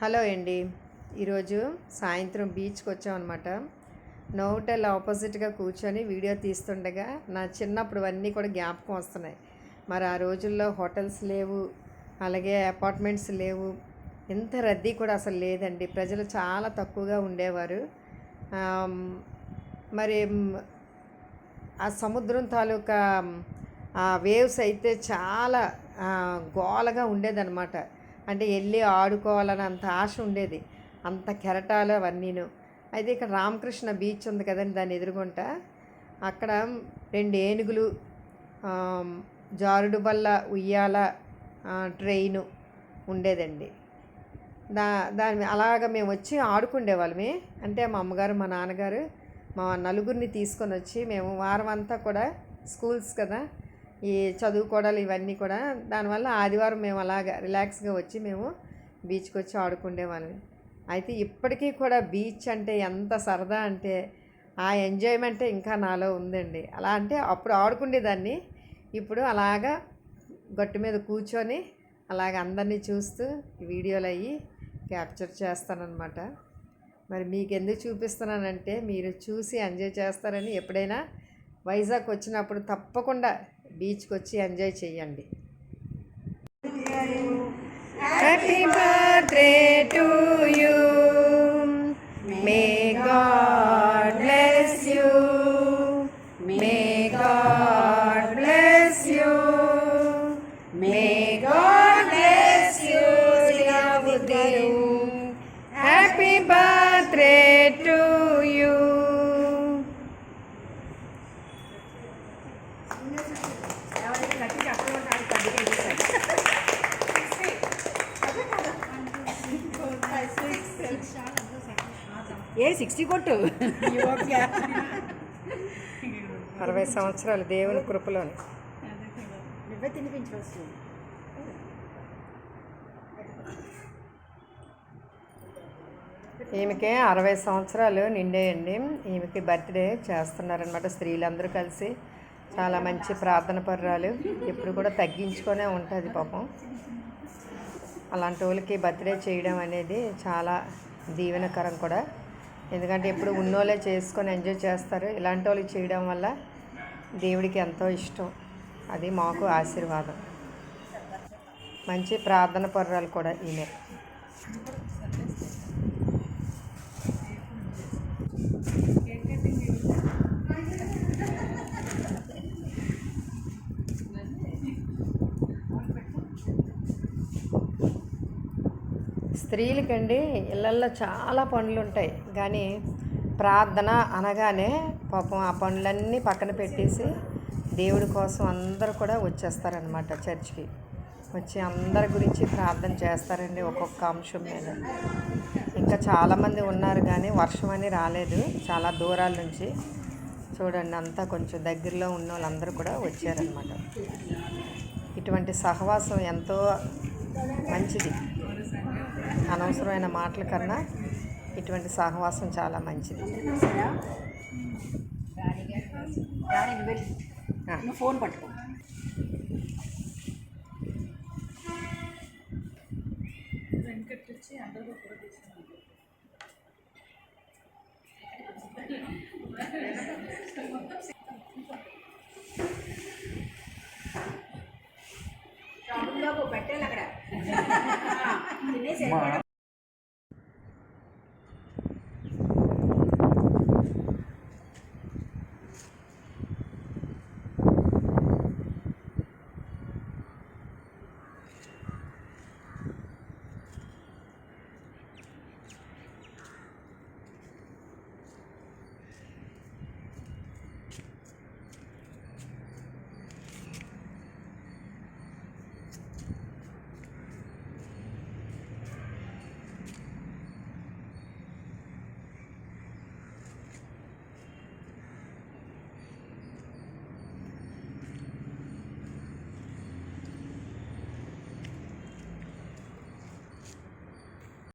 Hello అండి. ఈరోజు సాయంత్రం బీచ్కి వచ్చామన్నమాట నోటెల్ ఆపోజిట్గా కూర్చొని వీడియో తీస్తుండగా నా చిన్నప్పుడు అన్నీ కూడా జ్ఞాపకం వస్తున్నాయి. మరి ఆ రోజుల్లో హోటల్స్ లేవు అలాగే అపార్ట్మెంట్స్ లేవు. ఎంత రద్దీ కూడా అసలు లేదండి. ప్రజలు చాలా తక్కువగా ఉండేవారు. మరి ఆ సముద్రం తాలూకా ఆ వేవ్స్ అయితే చాలా గోలగా ఉండేదన్నమాట. అంటే వెళ్ళి ఆడుకోవాలని అంత ఆశ ఉండేది. అంత కెరటాలు అవన్నీను. అయితే ఇక్కడ రామకృష్ణ బీచ్ ఉంది కదండి దాన్ని ఎదురుగుంట అక్కడ రెండు ఏనుగులు జారుడు బల్ల ఉయ్యాల ట్రైను ఉండేదండి. దా దాని అలాగ మేము వచ్చి ఆడుకుండేవాళ్ళమే. అంటే మా అమ్మగారు మా నాన్నగారు మా నలుగురిని తీసుకొని వచ్చి మేము వారం అంతా కూడా స్కూల్స్ కదా ఈ చదువుకోవడాలు ఇవన్నీ కూడా. దానివల్ల ఆదివారం మేము అలాగ రిలాక్స్గా వచ్చి మేము బీచ్కి వచ్చి ఆడుకుండేవాళ్ళం. అయితే ఇప్పటికీ కూడా బీచ్ అంటే ఎంత సరదా అంటే ఆ ఎంజాయ్మెంటే ఇంకా నాలో ఉందండి. అలా అంటే అప్పుడు ఆడుకునేదాన్ని ఇప్పుడు అలాగా గట్టు మీద కూర్చొని అలాగ అందరినీ చూస్తూ వీడియోలు అయ్యి క్యాప్చర్ చేస్తానన్నమాట. మరి మీకు ఎందుకు చూపిస్తున్నానంటే మీరు చూసి ఎంజాయ్ చేస్తారని ఎప్పుడైనా వైజాగ్ వచ్చినప్పుడు తప్పకుండా బీచ్కి వచ్చి ఎంజాయ్ చేయండి happy birthday to you may God bless you may God bless you may God bless you happy birthday a sixty కొట్టు. అరవై సంవత్సరాలు దేవుని కృపలోని. నువ్వే తినిపించవచ్చు. ఈమెకి అరవై సంవత్సరాలు నిండేయండి. ఈమెకి బర్త్డే చేస్తున్నారనమాట స్త్రీలందరూ కలిసి. చాలా మంచి ప్రార్థన పర్రాలు. ఎప్పుడు కూడా తగ్గించుకొనే ఉంటుంది పాపం. అలాంటి వాళ్ళకి బర్త్డే చేయడం అనేది చాలా దీవెనకరం కూడా. ఎందుకంటే ఎప్పుడు ఉన్నోళ్ళే చేసుకొని ఎంజాయ్ చేస్తారు. ఇలాంటి వాళ్ళు చేయడం వల్ల దేవుడికి ఎంతో ఇష్టం. అది మాకు ఆశీర్వాదం. మంచి ప్రార్థన పర్రాలు కూడా ఈమె స్త్రీలకండి ఇళ్ళల్లో చాలా పనులు ఉంటాయి కానీ ప్రార్థన అనగానే పాపం ఆ పనులన్నీ పక్కన పెట్టేసి దేవుడి కోసం అందరూ కూడా వచ్చేస్తారనమాట చర్చ్కి. వచ్చి అందరి గురించి ప్రార్థన చేస్తారండి ఒక్కొక్క అంశం మీద. ఇంకా చాలామంది ఉన్నారు కానీ వర్షం అని రాలేదు చాలా దూరాల నుంచి. చూడండి అంతా కొంచెం దగ్గరలో ఉన్న వాళ్ళందరూ కూడా వచ్చారనమాట ఇటువంటి సహవాసం ఎంతో మంచిది. అనవసరమైన మాటల కన్నా ఇటువంటి సహవాసం చాలా మంచిది. ఫోన్ పట్టుకో. 骂